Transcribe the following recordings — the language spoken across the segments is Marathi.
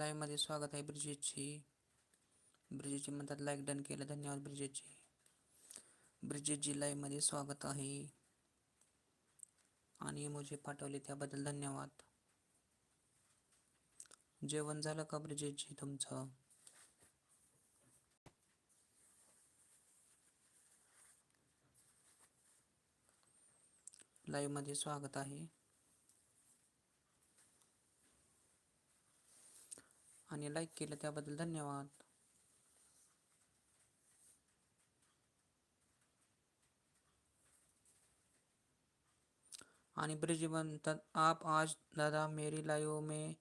लाईव्हमध्ये स्वागत आहे ब्रिजेशची ब्रिजेशची म्हणतात लाईक डन केलं धन्यवाद ब्रिजेशची ब्रिजेशजी लाईव्हमध्ये स्वागत आहे. आणि मुझे पाठवले त्याबद्दल धन्यवाद. जेवण झालं का ब्रिजेशजी तुमचं? लाईव्हमध्ये स्वागत आहे. आणि लाईक केलं त्याबद्दल धन्यवाद. आणि ब्रिज आप आज दादा मेरी लाइव में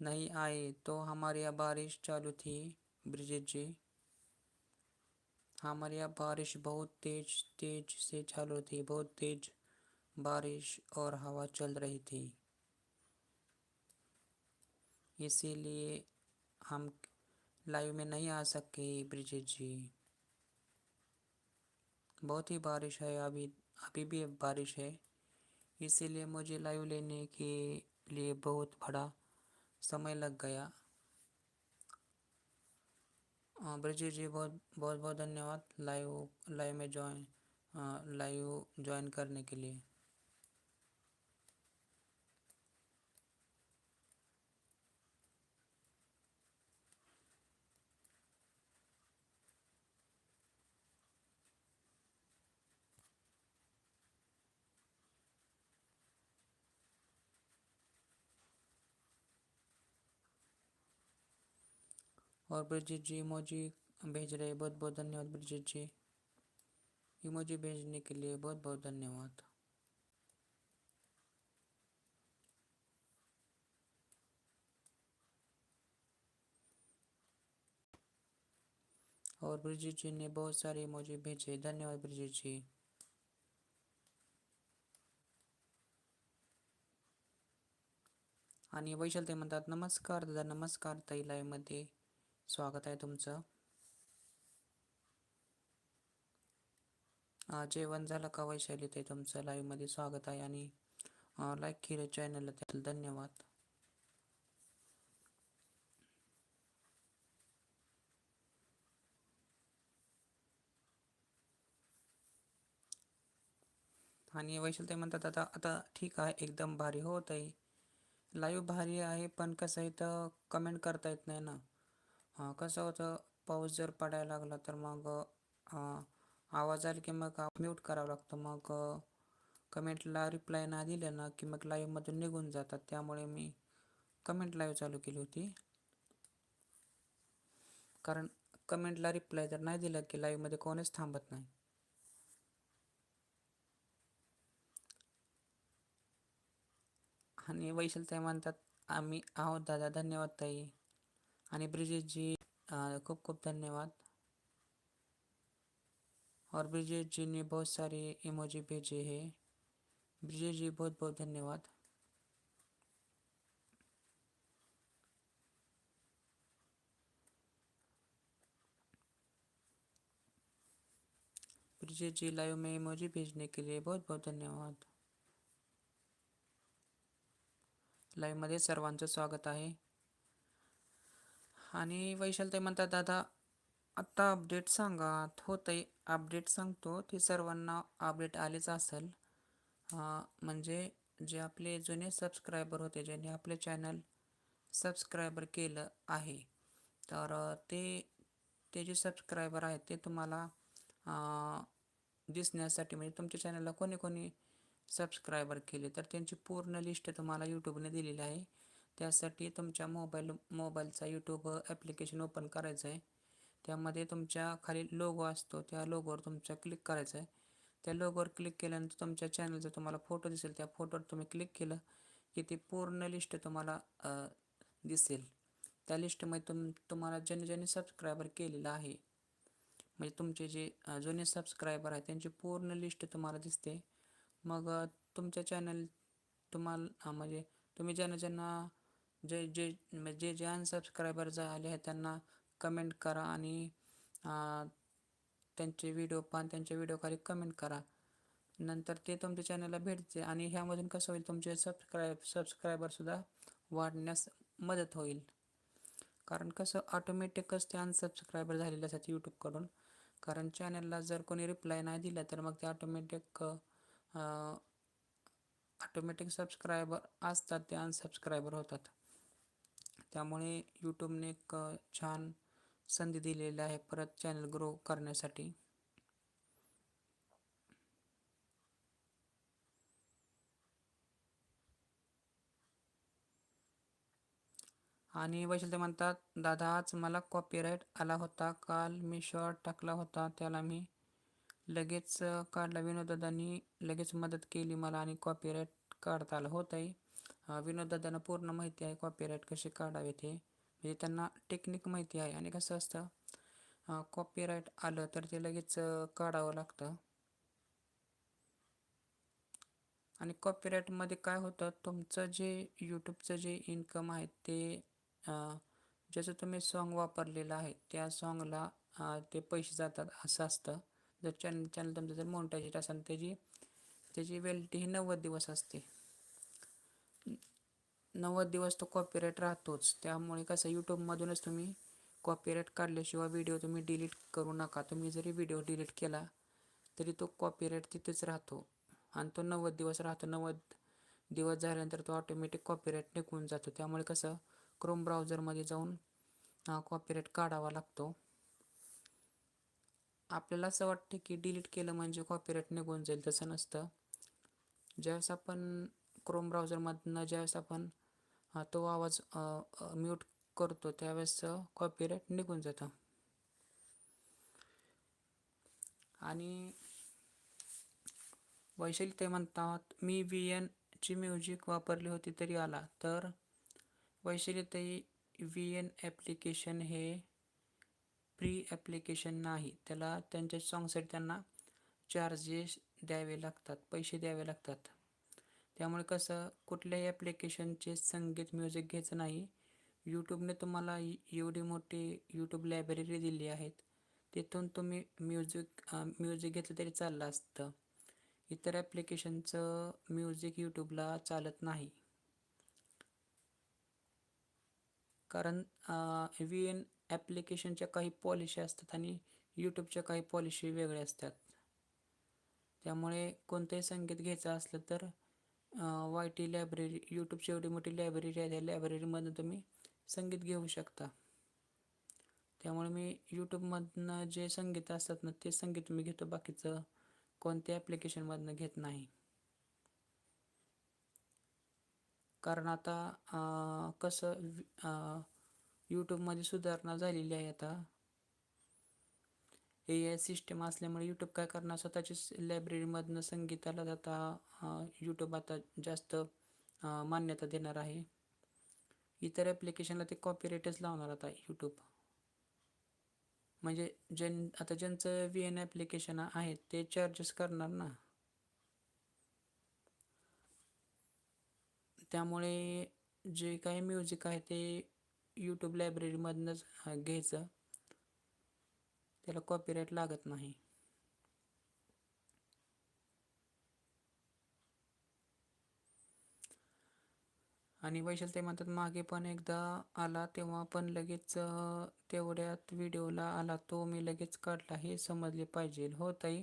नहीं आए तो हमारे यहाँ बारिश चालू थी ब्रिजेश जी। हमारे यहाँ बारिश बहुत तेज तेज से चालू थी, बहुत तेज बारिश और हवा चल रही थी। इसीलिए हम लाइव में नहीं आ सके ब्रिजेश जी। बहुत ही बारिश है, अभी अभी भी बारिश है। इसीलिए मुझे लाइव लेने के लिए बहुत बड़ा समय लग गया। ब्रिजेश जी, बहुत बहुत बहुत धन्यवाद लाइव लाइव में ज्वाइन लाइव ज्वाइन करने के लिए। और ब्रिजेश जी इमोजी भेज रहे बहुत बहुत धन्यवाद ब्रिजेश जी। इमोजी भेजने के लिए बहुत बहुत धन्यवाद। और ब्रिजेश जी ने बहुत सारे इमोजी भेजे। धन्यवाद ब्रिजेश जी। आणि वैशाल ते म्हणतात नमस्कार दादा, नमस्कार ताई स्वागत आहे तुमचं. जेवण झालं का वैशाली ते तुमचं लाईव्हमध्ये स्वागत आहे आणि लाईक केलं चॅनलला त्याला धन्यवाद. आणि वैशाल ते म्हणतात आता आता ठीक आहे एकदम भारी होत आहे लाईव्ह भारी आहे पण कसं आहे तर कमेंट करता येत नाही ना. कसं होतं पाऊस जर पडायला लागला तर मग आवाज आला की मग म्यूट करावं लागतं. मग कमेंटला रिप्लाय ना दिलं ना की मग लाईव्हमधून निघून जातात. त्यामुळे मी कमेंट लाईव्ह चालू केली होती. कारण कमेंटला रिप्लाय जर नाही दिलं की लाईव्हमध्ये कोणीच थांबत नाही. आणि वैशल ताई म्हणतात आम्ही आहोत दादा धन्यवाद ताई. आणि ब्रिजेशजी खूप खूप धन्यवाद। और ब्रिजेश जी ने बहुत सारे इमोजी भेजे हैं। ब्रिजेश जी, बहुत बहुत धन्यवाद। ब्रिजेश जी, लाइव में इमोजी भेजने के लिए बहुत बहुत धन्यवाद। लाईव्हमध्ये सर्वांचं स्वागत आहे। आणि वैशाल ते म्हणतात दादा आत्ता अपडेट सांगा. होत आहे अपडेट सांगतो. ते सर्वांना अपडेट आलेच असेल. म्हणजे जे आपले जुने सबस्क्रायबर होते ज्यांनी आपले चॅनल सबस्क्रायबर केलं आहे तर ते ते जे सबस्क्रायबर आहेत ते तुम्हाला दिसण्यासाठी म्हणजे तुमच्या चॅनलला कोणी कोणी सबस्क्रायबर केले तर त्यांची पूर्ण लिस्ट तुम्हाला यूट्यूबने दिलेली आहे. त्यासाठी तुमच्या मोबाईल मोबाईलचा यूट्यूब ॲप्लिकेशन ओपन करायचं आहे त्यामध्ये तुमच्या खाली लोगो असतो त्या लोगोवर तुमच्या क्लिक करायचं आहे त्या लोगोवर क्लिक केल्यानंतर तुमच्या चॅनलचा तुम्हाला फोटो दिसेल. त्या फोटोवर तुम्ही क्लिक केलं की ती पूर्ण लिस्ट तुम्हाला दिसेल. त्या लिस्टमध्ये तुम तुम्हाला ज्यांनी ज्यांनी सबस्क्रायबर केलेलं आहे म्हणजे तुमचे जे जुने सबस्क्रायबर आहेत त्यांची पूर्ण लिस्ट तुम्हाला दिसते. मग तुमच्या चॅनल तुम्हाला म्हणजे तुम्ही ज्यांना ज्यांना जे जे म्हणजे जे जे अनसबस्क्रायबर झाले आहेत त्यांना कमेंट करा आणि त्यांचे व्हिडिओ पाहून त्यांच्या व्हिडिओखाली कमेंट करा. नंतर ते तुमच्या चॅनलला भेटते आणि ह्यामधून कसं होईल तुमचे सबस्क्राईब सबस्क्रायबरसुद्धा वाढण्यास मदत होईल. कारण कसं ऑटोमॅटिकच ते अनसबस्क्रायबर झालेले असतात यूट्यूबकडून कारण चॅनलला जर कोणी रिप्लाय नाही दिला तर मग ते ऑटोमॅटिक ऑटोमॅटिक सबस्क्रायबर असतात ते अनसबस्क्रायबर होतात. त्यामुळे यूट्यूबने एक छान संधी दिलेली आहे परत चॅनल ग्रो करण्यासाठी. आणि वैशाल ते म्हणतात दादा आज मला कॉपीराईट आला होता. काल मी शॉर्ट टाकला होता. त्याला मी लगेच काढला विनोददादांनी लगेच मदत केली मला आणि कॉपीराईट काढता आलं. होत आहे विनोददादांना पूर्ण माहिती आहे कॉपीराईट कसे काढावे ते म्हणजे त्यांना टेक्निक माहिती आहे आणि कसं असतं कॉपीराईट आलं तर ते लगेच काढावं लागतं. आणि कॉपीराईटमध्ये काय होतं तुमचं जे यूट्यूबचं जे इन्कम आहे ते ज्याचं तुम्ही सॉन्ग वापरलेलं आहे त्या सॉन्गला ते पैसे जातात असं असतं. जर चॅनल चॅनल तुमचं जर मोनटायझेट असेल त्याची त्याची वेल्टी ही नव्वद दिवस असते. नव्वद दिवस तो कॉपीराईट राहतोच. त्यामुळे कसं यूट्यूबमधूनच तुम्ही कॉपीराईट काढल्याशिवाय व्हिडिओ तुम्ही डिलीट करू नका. तुम्ही जरी व्हिडिओ डिलीट केला तरी तो कॉपीराईट तिथेच राहतो. आणि तो नव्वद दिवस राहतो. नव्वद दिवस झाल्यानंतर तो ऑटोमॅटिक कॉपीराईट निघून जातो. त्यामुळे कसं क्रोम ब्राउझरमध्ये जाऊन कॉपीराईट काढावा लागतो. आपल्याला असं वाटतं की डिलीट केलं म्हणजे कॉपीराईट निघून जाईल. तसं नसतं. ज्यावेळेस आपण क्रोम ब्राउझरमधनं ज्यावेळेस आपण तो आवाज म्यूट करतो त्यावेळेस कॉपीराईट निघून जातं. आणि वैशाली ते म्हणतात मी व्ही एनची म्युझिक वापरली होती तरी आला तर वैशालीताई व्ही एन ॲप्लिकेशन हे फ्री ॲप्लिकेशन नाही. त्याला त्यांच्या सॉंगसाठी त्यांना चार्जेस द्यावे लागतात पैसे द्यावे लागतात. त्यामुळे कसं कुठल्याही ॲप्लिकेशनचे संगीत म्युझिक घ्यायचं नाही. यूट्यूबने तुम्हाला एवढी मोठी यूट्यूब लायब्ररी दिली आहेत. तिथून तुम्ही म्युझिक म्युझिक घेतलं तरी चाललं असतं. इतर ॲप्लिकेशनचं म्युझिक यूट्यूबला चालत नाही. कारण व्ही एन ॲप्लिकेशनच्या काही पॉलिशी असतात आणि यूट्यूबच्या काही पॉलिशी वेगळ्या असतात. त्यामुळे कोणतंही संगीत घ्यायचं असलं तर वाय टी लायब्ररी यूट्यूबची एवढी मोठी लायब्ररी आहे त्या लायब्ररीमधून तुम्ही संगीत घेऊ शकता. त्यामुळे मी यूट्यूबमधनं जे संगीत असतात ना ते संगीत मी घेतो बाकीचं कोणत्या ॲप्लिकेशनमधनं घेत नाही. कारण आता कसं यूट्यूबमध्ये सुधारणा झालेली आहे आता. ए आय सिस्टम असल्यामुळे यूट्यूब काय करणार? स्वतःच्याच लायब्ररीमधनं संगीताला आता यूट्यूब आता जास्त मान्यता देणार आहे. इतर ॲप्लिकेशनला ते कॉपीराईटच लावणार आता यूट्यूब म्हणजे ज्यां आता ज्यांचं व्ही एन ॲप्लिकेशन आहे ते चार्जेस करणार ना. त्यामुळे जे काही म्युझिक आहे ते यूट्यूब लायब्ररीमधनंच घ्यायचं. त्याला कॉपीराईट लागत नाही. आणि वैशाल ते म्हणतात मागे पण एकदा आला तेव्हा पण लगेच तेवढ्यात व्हिडिओला आला तो मी लगेच काढला हे समजले पाहिजे. हो ताई.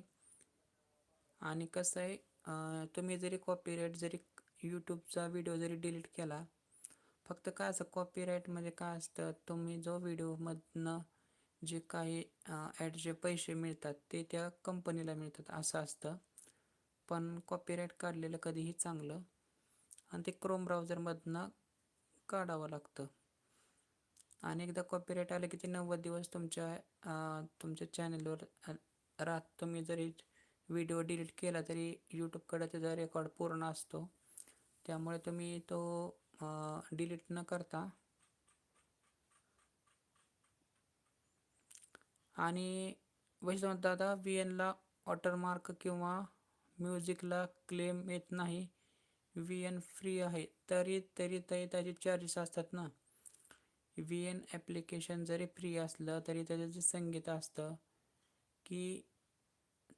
आणि कसं आहे तुम्ही जरी कॉपीराईट जरी यूट्यूबचा व्हिडिओ जरी डिलीट केला फक्त काय असं कॉपीराईट म्हणजे काय असतं? तुम्ही जो व्हिडिओमधनं जे काही ॲडचे पैसे मिळतात ते त्या कंपनीला मिळतात असं असतं. पण कॉपीराईट काढलेलं कधीही चांगलं. आणि ते क्रोम ब्राउझरमधनं काढावं लागतं. आणि एकदा कॉपीराईट आलं की ते नव्वद दिवस तुमच्या तुमच्या चॅनलवर राहत तुम्ही जरी व्हिडिओ डिलीट केला तरी यूट्यूबकडे त्याचा रेकॉर्ड पूर्ण असतो. त्यामुळे तुम्ही तो डिलीट न करता आणि वैष्णव दादा व्ही एनला वॉटरमार्क किंवा म्युझिकला क्लेम येत नाही. व्ही एन फ्री आहे. तरी तरी तरी त्याचे चार्जेस असतात ना. व्ही एन ॲप्लिकेशन जरी फ्री असलं तरी त्याचं जे संगीत असतं की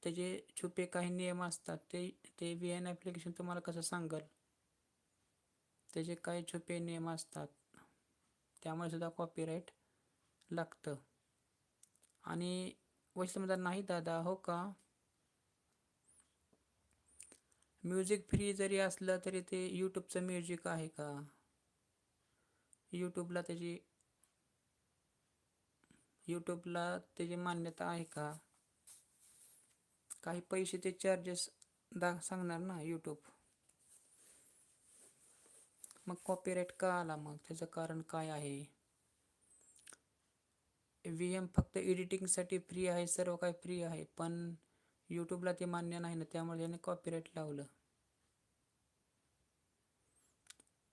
त्याचे छुपे काही नियम असतात ते ते व्ही एन ॲप्लिकेशन तुम्हाला कसं सांगल? त्याचे काही छुपे नियम असतात. त्यामुळे सुद्धा कॉपीराईट लागतं. आणि वैष्णव म्हणतात नाही दादा हो का? म्युझिक फ्री जरी असलं तरी ते यूट्यूबचं म्युझिक आहे का? यूट्यूबला त्याची यूट्यूबला त्याची मान्यता आहे का? काही पैसे ते चार्जेस दा सांगणार ना यूट्यूब मग कॉपीराईट का आला मग त्याचं कारण काय आहे? व्ही एम फक्त एडिटिंगसाठी फ्री आहे सर्व काही फ्री आहे पण यूट्यूबला ते मान्य नाही ना त्यामुळे त्याने कॉपीराईट लावलं.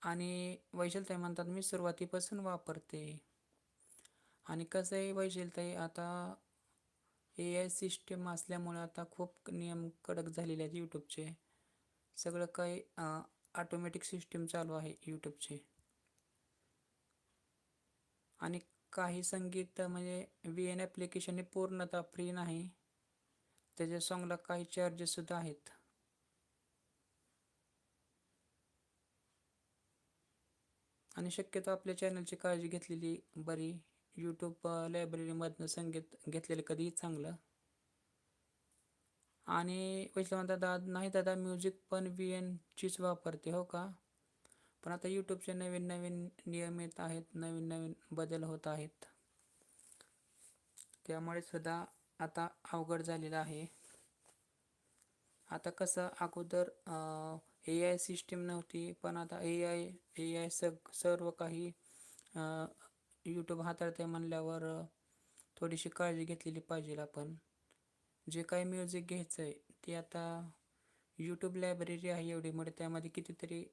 आणि वैशलताई म्हणतात मी सुरुवातीपासून वापरते. आणि कसं आहे वैशलताई आता ए आय सिस्टीम असल्यामुळे आता खूप नियम कडक झालेले आहेत यूट्यूबचे सगळं काही ऑटोमॅटिक सिस्टीम चालू आहे यूट्यूबचे आणि काही संगीत म्हणजे व्ही एन ॲप्लिकेशन हे पूर्णतः फ्री नाही. त्याच्या सॉंगला काही चार्जेससुद्धा आहेत. आणि शक्यतो आपल्या चॅनलची काळजी घेतलेली बरी यूट्यूब लायब्ररीमधनं संगीत घेतलेलं कधीही चांगलं. आणि पैसे दादा नाही दादा म्युझिक पण व्ही एनचीच वापरते हो का? पण आता यूट्यूबचे नवीन नवीन नियम येत आहेत नवीन नवीन बदल होत आहेत. त्यामुळे सुद्धा आता अवघड झालेलं आहे. आता कसं अगोदर ए आय सिस्टीम नव्हती पण आता ए आय ए आय सग सर्व काही यूट्यूब हाताळते म्हणल्यावर थोडीशी काळजी घेतलेली पाहिजे आपण. जे काही म्युझिक घ्यायचं आहे ते आता यूट्यूब लायब्ररी आहे एवढी मोठी त्यामध्ये कितीतरी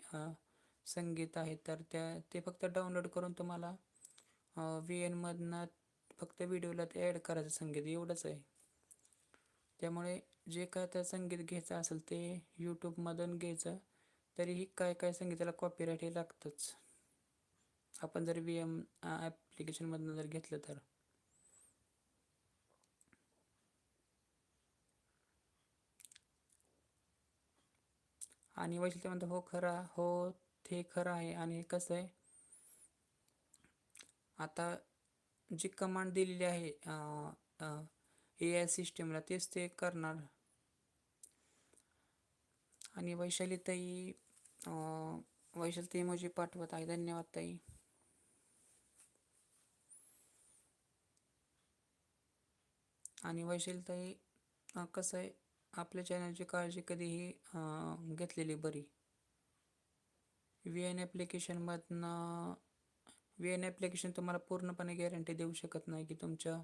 संगीत आहे तर त्या ते फक्त डाउनलोड करून तुम्हाला व्ही एनमधनं फक्त व्हिडिओला ते ॲड करायचं संगीत एवढंच आहे. त्यामुळे जे काय त्या संगीत घ्यायचं असेल ते यूट्यूबमधून घ्यायचं तरीही काय काय संगीताला कॉपीराईट हे लागतंच. आपण जर व्ही एम ॲप्लिकेशनमधनं जर घेतलं तर. आणि वैशिष्ट्य म्हणतो हो खरा हो हे खरं आहे आणि कसं आहे? आता जी कमांड दिलेली आहे ए आय सिस्टीमला तेच ते करणार. आणि वैशाली ताई वैशाली ताई मोजी पाठवत आहे. धन्यवाद ताई. आणि वैशाली ताई कसं आहे? आपल्या चॅनलची काळजी कधीही घेतलेली बरी. व्ही एन ॲप्लिकेशनमधनं व्ही एन ॲप्लिकेशन तुम्हाला पूर्णपणे गॅरंटी देऊ शकत नाही की तुमच्या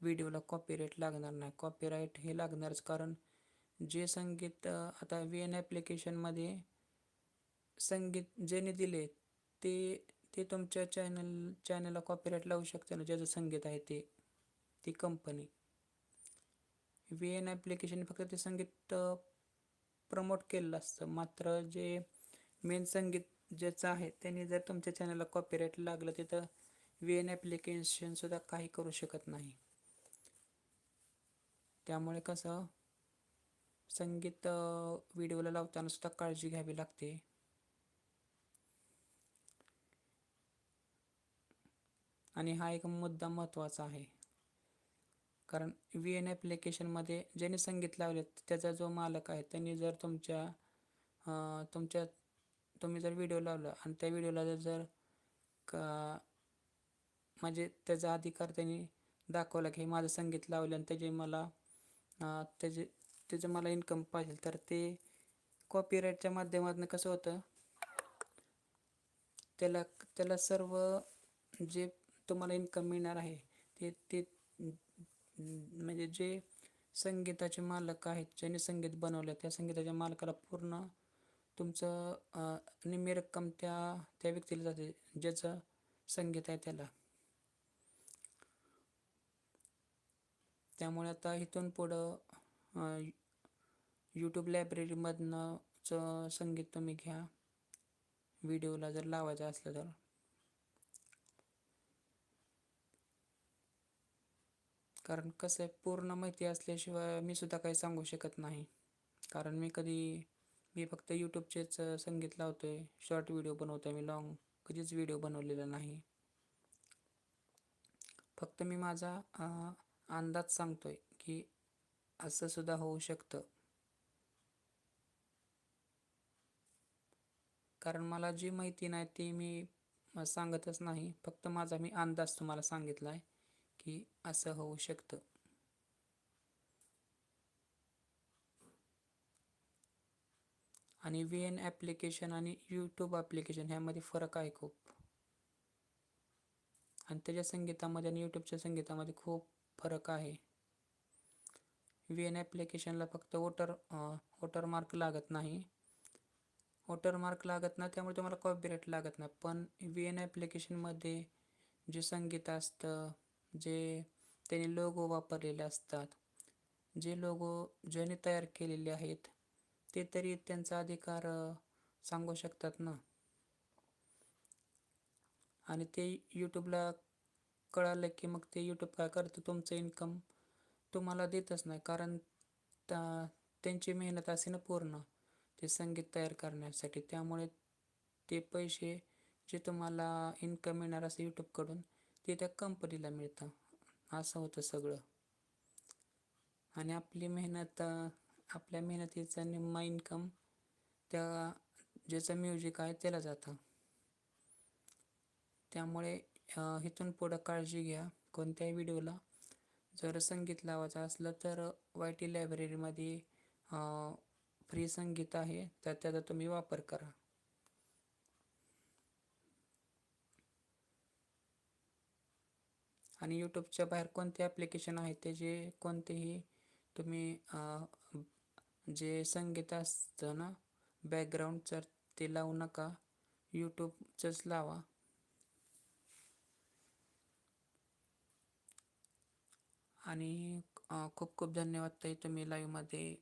व्हिडिओला कॉपीराईट लागणार नाही. कॉपीराईट हे लागणारच कारण जे संगीत आता व्ही एन ॲप्लिकेशनमध्ये संगीत ज्याने दिले ते ते तुमच्या चॅनल चॅनलला कॉपीराईट लावू शकते ना. ज्याचं संगीत आहे ते ती कंपनी व्ही एन ॲप्लिकेशन फक्त ते संगीत uh, प्रमोट केलेलं असतं. मात्र जे मेन संगीत ज्याचं आहे त्यांनी जर तुमच्या चॅनलला कॉपीराईट लागलं तिथं व्ही एन ॲप्लिकेशनसुद्धा काही करू शकत नाही. त्यामुळे कसं संगीत व्हिडिओला लावताना सुद्धा काळजी घ्यावी लागते. आणि हा एक मुद्दा महत्त्वाचा आहे. कारण व्ही एन ॲप्लिकेशनमध्ये ज्याने संगीत लावले त्याचा जो मालक आहे त्यांनी जर तुमच्या तुमच्या तुम्ही जर व्हिडिओ लावला आणि त्या व्हिडिओला जर जर का म्हणजे त्याचा अधिकार त्यांनी दाखवला की माझं संगीत लावलं आणि त्याचे मला त्याचे त्याचं मला इन्कम पाहिजे तर ते कॉपीराईटच्या माध्यमातून कसं होतं? त्याला त्याला सर्व जे तुम्हाला इन्कम मिळणार आहे ते ते म्हणजे जे संगीताचे मालक आहेत ज्याने संगीत बनवलं त्या संगीताच्या मालकाला पूर्ण तुमचं निम्मी रक्कम त्या त्या व्यक्तीला जाते ज्याचं संगीत आहे त्याला. त्यामुळे आता इथून पुढं यूट्यूब लायब्ररीमधनं संगीत तुम्ही घ्या. व्हिडिओला जर लावायचं असलं तर. कारण कसं आहे पूर्ण माहिती असल्याशिवाय मी सुद्धा काही सांगू शकत नाही. कारण मी कधी मी फक्त यूट्यूबचेच संगीत लावतो आहे शॉर्ट व्हिडिओ बनवतो आहे मी लॉंग कधीच व्हिडिओ बनवलेला नाही. फक्त मी माझा अंदाज सांगतो आहे की असं सुद्धा होऊ शकतं. कारण मला जी माहिती नाही ती मी सांगतच नाही. फक्त माझा मी अंदाज तुम्हाला सांगितला आहे की असं होऊ शकतं. आणि व्ही एन ॲप्लिकेशन आणि यूट्यूब ॲप्लिकेशन ह्यामध्ये फरक आहे खूप. आणि त्याच्या संगीतामध्ये आणि यूट्यूबच्या संगीतामध्ये खूप फरक आहे. व्ही एन ॲप्लिकेशनला फक्त वोटर मार्क लागत नाही. वॉटरमार्क लागत नाही त्यामुळे तुम्हाला कॉपीराईट लागत नाही. पण व्ही एन ॲप्लिकेशनमध्ये जे संगीत असतं जे त्यांनी लोगो वापरलेले असतात जे लोगो ज्याने तयार केलेले आहेत ते तरी त्यांचा अधिकार सांगू शकतात ना. आणि ते यूट्यूबला कळालं की मग ते यूट्यूब काय करतं? तुमचं इन्कम तुम्हाला देतच नाही. कारण त्यांची मेहनत असे ना पूर्ण ते संगीत तयार करण्यासाठी. त्यामुळे ते पैसे जे तुम्हाला इन्कम येणार असं यूट्यूबकडून ते त्या कंपनीला मिळतं. असं होतं सगळं. आणि आपली मेहनत आपल्या मेहनतीचा निम्मा इन्कम त्या ज्याचं म्युझिक आहे त्याला जातं. त्यामुळे इथून पुढं काळजी घ्या. कोणत्याही व्हिडिओला जर संगीत लावायचं असलं तर वाय टी लायब्ररीमध्ये फ्री संगीत आहे. तर त्याचा तुम्ही वापर करा. आणि यूट्यूबच्या बाहेर कोणते ॲप्लिकेशन आहेत त्याचे कोणतेही तुम्ही जे संगीत असतं ना बॅकग्राऊंडचं ते लावू नका. यूट्यूबचंच लावा. आणि खूप खूप धन्यवाद ताई तुम्ही लाईव्हमध्ये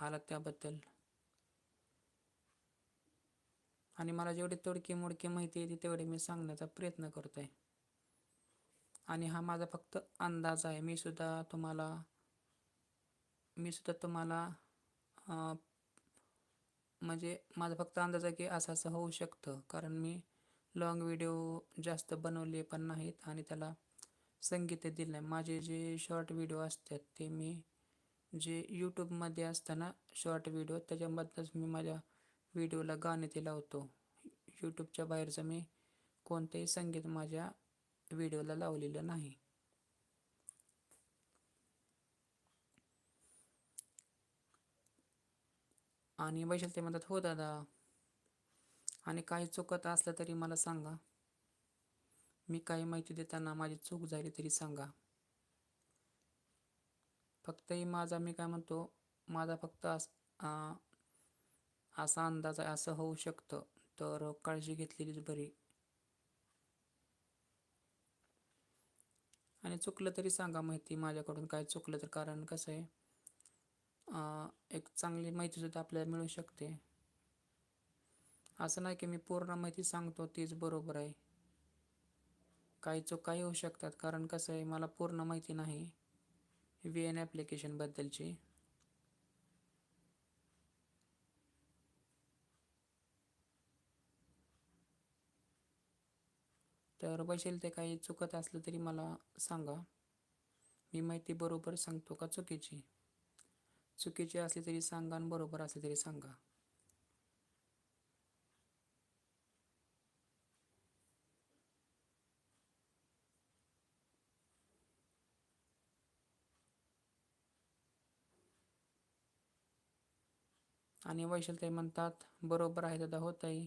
आलात त्याबद्दल. आणि मला जेवढी तोडकी मोडकी माहिती येते तेवढी मी सांगण्याचा प्रयत्न करतो आहे आणि हा माझा फक्त अंदाज आहे. मी सुद्धा तुम्हाला मी सुद्धा तुम्हाला म्हणजे माझा फक्त अंदाज आहे की असं असं होऊ शकतं. कारण मी लॉंग व्हिडिओ जास्त बनवले पण नाहीत आणि त्याला संगीत दिलं नाही. माझे जे शॉर्ट व्हिडिओ असतात ते मी जे यूट्यूबमध्ये असताना शॉर्ट व्हिडिओ त्याच्यामधनंच मी माझ्या व्हिडिओला गाणे ते लावतो यूट्यूबच्या बाहेरचं मी कोणतेही संगीत माझ्या व्हिडिओला लावलेलं नाही. आणि वैशाल ते म्हणतात हो दादा. आणि काही चुकत असलं तरी मला सांगा. मी काही माहिती देताना माझी चूक झाली तरी सांगा. फक्तही माझा मी काय म्हणतो माझा फक्त अस असा अंदाज आहे असं होऊ शकतं. तर काळजी घेतलेलीच बरी. आणि चुकलं तरी सांगा माहिती माझ्याकडून काय चुकलं तर कारण कसं आहे? एक चांगली माहितीसुद्धा आपल्याला मिळू शकते. असं नाही की मी पूर्ण माहिती सांगतो तीच बरोबर आहे. काही चुकाही काही होऊ शकतात कारण कसं आहे मला पूर्ण माहिती नाही. व्ही एन ॲप्लिकेशनबद्दलची तर बसेल ते काही चुकत असलं तरी मला सांगा. मी माहिती बरोबर सांगतो का चुकीची? चुकीची असली तरी सांगा आणि बरोबर असले तरी सांगा. आणि वैशाल म्हणतात बरोबर आहे दादा होत आहे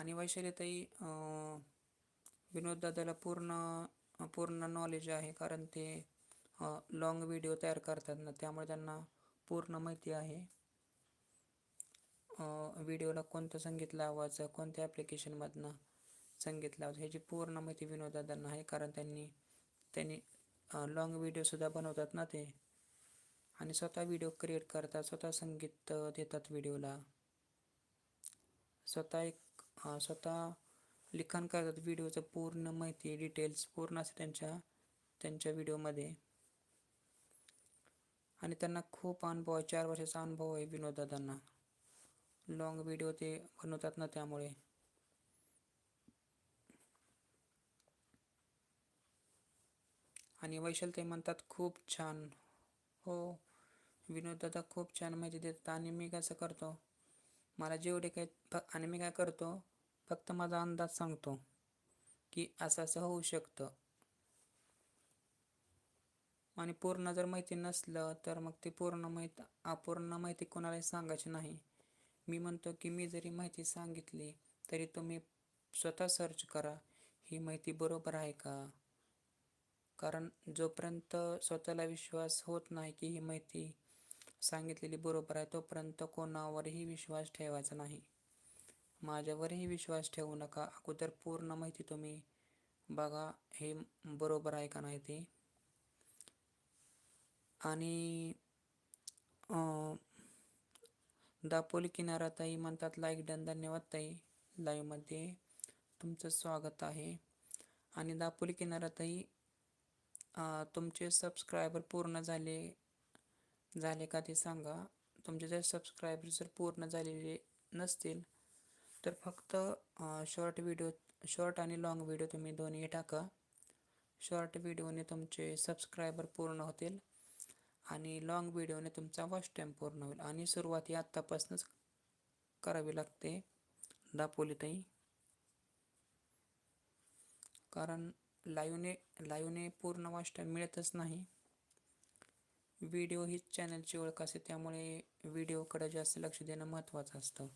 आणि वैशालीताई विनोददादाला पूर्ण पूर्ण नॉलेज आहे कारण ते लॉंग व्हिडिओ तयार करतात ना त्यामुळे त्यांना पूर्ण माहिती आहे. व्हिडिओला कोणतं संगीत लावायचं कोणत्या ॲप्लिकेशनमधनं संगीत लावायचं ह्याची पूर्ण माहिती विनोददादांना आहे कारण त्यांनी त्यांनी लॉंग व्हिडिओसुद्धा बनवतात ना ते. आणि स्वतः व्हिडिओ क्रिएट करतात स्वतः संगीत देतात व्हिडिओला स्वतः एक स्वतः लिखाण करतात व्हिडिओचं पूर्ण माहिती डिटेल्स पूर्ण असते त्यांच्या त्यांच्या व्हिडिओमध्ये. आणि त्यांना खूप अनुभव आहे चार वर्षाचा अनुभव आहे विनोददादांना लॉंग व्हिडिओ ते बनवतात ना त्यामुळे. आणि वैशाल ते म्हणतात खूप छान. हो विनोददादा खूप छान माहिती देतात आणि मी कसं करतो? मला जेवढे काही आणि मी काय करतो फक्त माझा अंदाज सांगतो की असं असं होऊ शकतं. आणि पूर्ण जर माहिती नसलं तर मग ती पूर्ण माहिती अपूर्ण माहिती कोणालाही सांगायची नाही. मी म्हणतो की मी जरी माहिती सांगितली तरी तुम्ही स्वतः सर्च करा ही माहिती बरोबर आहे का? कारण जोपर्यंत स्वतःला विश्वास होत नाही की ही माहिती सांगितलेली बरोबर आहे तोपर्यंत कोणावरही विश्वास ठेवायचा नाही. माझ्यावरही विश्वास ठेवू नका. अगोदर पूर्ण माहिती तुम्ही बघा. हे बरोबर आहे का नाही ते? आणि दापोली किनारा ताई म्हणतात लाईक डन धन्यवाद ताई. लाईव्हमध्ये तुमचं स्वागत आहे. आणि दापोली किनारा ताई तुमचे सबस्क्रायबर पूर्ण झाले झाले का ते सांगा. तुमचे जर सबस्क्रायबर जर पूर्ण झालेले नसतील तर फक्त शॉर्ट व्हिडिओ शॉर्ट आणि लाँग व्हिडिओ तुम्ही दोन्ही टाका. शॉर्ट व्हिडिओने तुमचे सबस्क्रायबर पूर्ण होतील आणि लाँग व्हिडिओने तुमचा वॉच टाईम पूर्ण होईल. आणि सुरुवात ही आत्तापासूनच करावी लागते दापोलीतही कारण लाईव्हने लाईव्हने पूर्ण वॉच टाईम मिळतच नाही. व्हिडिओ हीच चॅनलची ओळख असते त्यामुळे व्हिडिओकडे जास्त लक्ष देणं महत्त्वाचं असतं.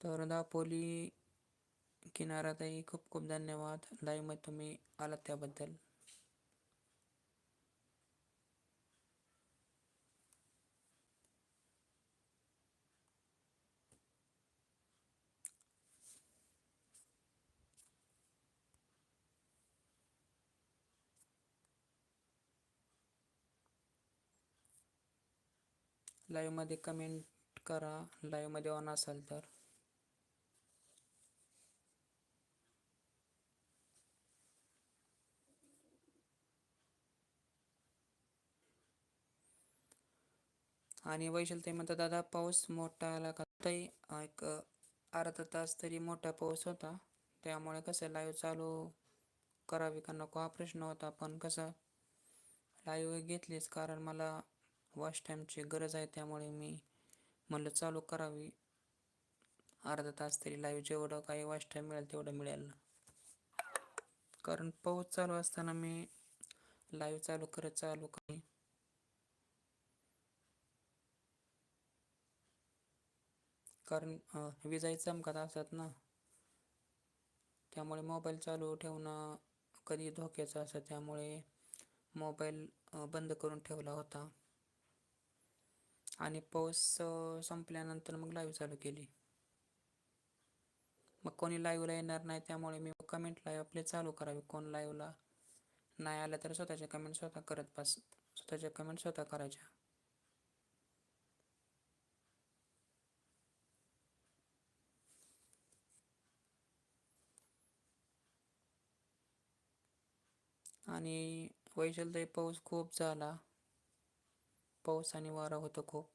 तर दापोली किनाराताई खूप खूप धन्यवाद. लाईव्हमध्ये तुम्ही आलात त्याबद्दल. लाईव्हमध्ये कमेंट करा. लाईव्हमध्ये ऑन असाल तर. आणि वैशाल ते म्हणतात दादा पाऊस मोठा आला का? ताई एक अर्धा तास तरी मोठा पाऊस होता. त्यामुळे कसं लाईव्ह चालू करावी का नको हा प्रश्न होता. पण कसं लाईव्ह घेतलीच कारण मला वॉच टाईमची गरज आहे. त्यामुळे मी म्हणलं चालू करावी. अर्धा तास तरी लाईव्ह जेवढं काही वॉच टाईम मिळेल तेवढं मिळेल कारण पाऊस चालू असताना मी लाईव्ह चालू करत चालू काही कारण विजाही चमकत असतात ना. त्यामुळे मोबाईल चालू ठेवणं कधी धोक्याचं असतं त्यामुळे मोबाईल बंद करून ठेवला होता. आणि पाऊस संपल्यानंतर मग लाईव्ह चालू केली. मग कोणी लाईव्हला येणार नाही त्यामुळे मी कमेंट लाईव्ह आपले चालू करावे. कोण लाईव्हला नाही आलं तर स्वतःच्या कमेंट स्वतः करत पास स्वतःच्या कमेंट स्वतः करायच्या. आणि वैशालताई पाऊस खूप झाला. पाऊस आणि वारा होतं खूप.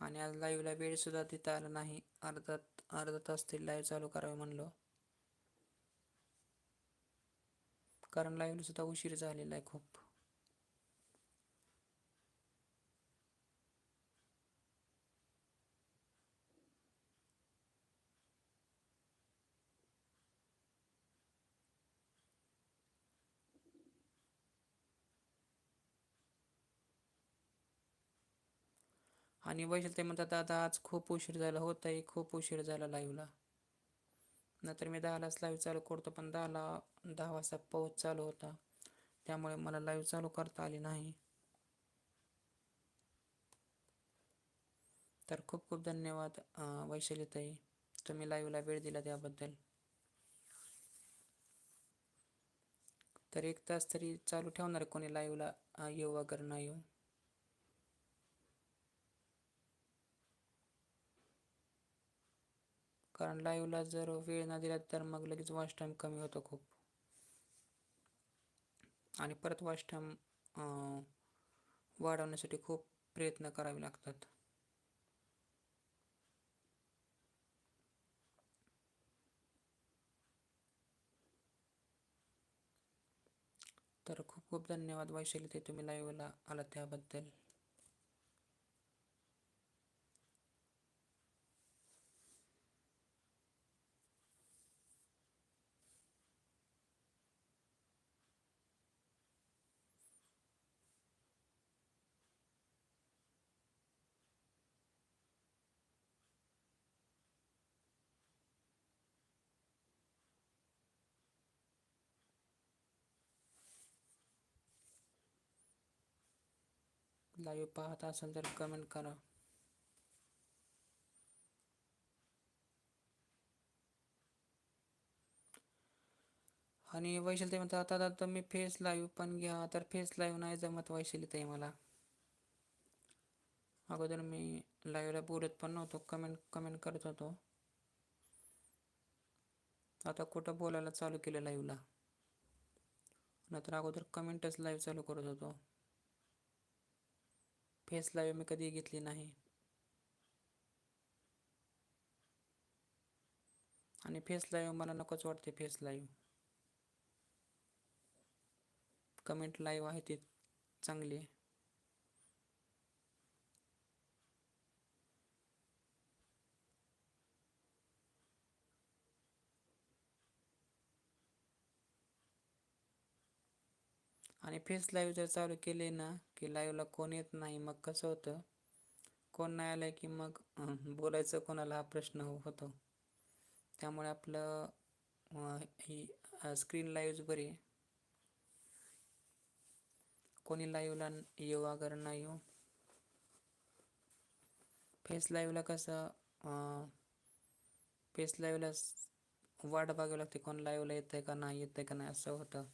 आणि आज लाईव्हला वेळ सुद्धा देता आला नाही. अर्थात अर्धा तास ते लाईव्ह चालू करावे म्हणलं. कारण लाईव्हला सुद्धा उशीर झालेला आहे खूप. आणि वैशाल ते म्हणतात दादा आज खूप उशीर झाला. होत आहे खूप उशीर झाला लाईव्हला नंतर मी दहालाच लाईव्ह चालू करतो पण दहाला दहा वाजता पाऊस चालू होता. त्यामुळे मला लाईव्ह चालू करता आली नाही. तर खूप खूप धन्यवाद अं, वैशालीताई तुम्ही लाईव्हला वेळ दिला त्याबद्दल. तर एक तास तरी चालू ठेवणार कोणी लाईव्हला येऊ वगैरे नाही येऊ. कारण लाईव्हला जर वेळ न दिला तर मग लगेच वॉच टाईम कमी होतो खूप. आणि परत वॉच टाईम वाढवण्यासाठी खूप प्रयत्न करावे लागतात. तर खूप खूप धन्यवाद वैशाली ते तुम्ही लाईव्हला आला त्याबद्दल. लाईव्ह पाहत असाल तर कमेंट करा. आणि वैशाली ते म्हणतात आता आता मी फेस लाईव्ह पण घ्या तर फेस लाईव्ह नाही जमत वैशाली ताई मला. अगोदर मी लाईव्हला बोलत पण नव्हतो कमेंट कमेंट करत होतो. आता कुठं बोलायला चालू केलं लाईव्हला नंतर अगोदर कमेंटच लाईव्ह चालू करत होतो. फेस लाईव्ह मी कधी घेतली नाही. आणि फेस लाईव्ह मला नकोच वाटते फेस लाईव्ह. कमेंट लाईव्ह आहे ती चांगली. आणि फेस लाईव्ह जर चालू केले ना की लाईव्हला कोण येत नाही मग कसं होतं? कोण नाही आलं की मग बोलायचं कोणाला हा प्रश्न होतो. त्यामुळे आपलं ही स्क्रीन लाईव्ह बरी आहे. कोणी लाईव्हला येऊ अगर नाही येऊ. फेस लाईव्हला कसं फेस लाईव्हला वाट बघावी लागते कोण लाईव्हला येतंय का नाही येतंय का नाही असं होतं.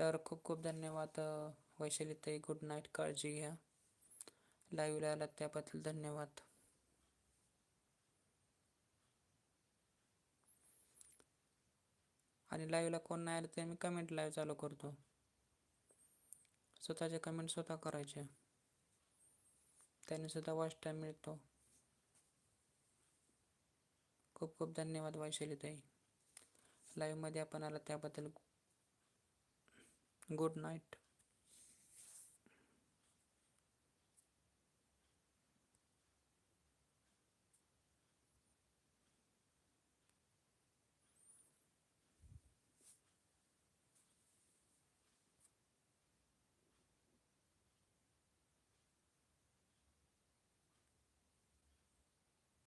तर खूप खूप धन्यवाद वैशालीताई. ताई गुड नाईट काळजी घ्या. लाईव्हला आलात त्याबद्दल धन्यवाद. आणि लाईव्हला कोण नाही आलं ते मी कमेंट लाईव्ह चालू करतो. स्वतःचे कमेंट स्वतः करायचे. त्याने सुद्धा वॉच टाईम मिळतो. खूप खूप धन्यवाद वैशालीताई. लाईव्हमध्ये आपण आला त्याबद्दल गुड नाईट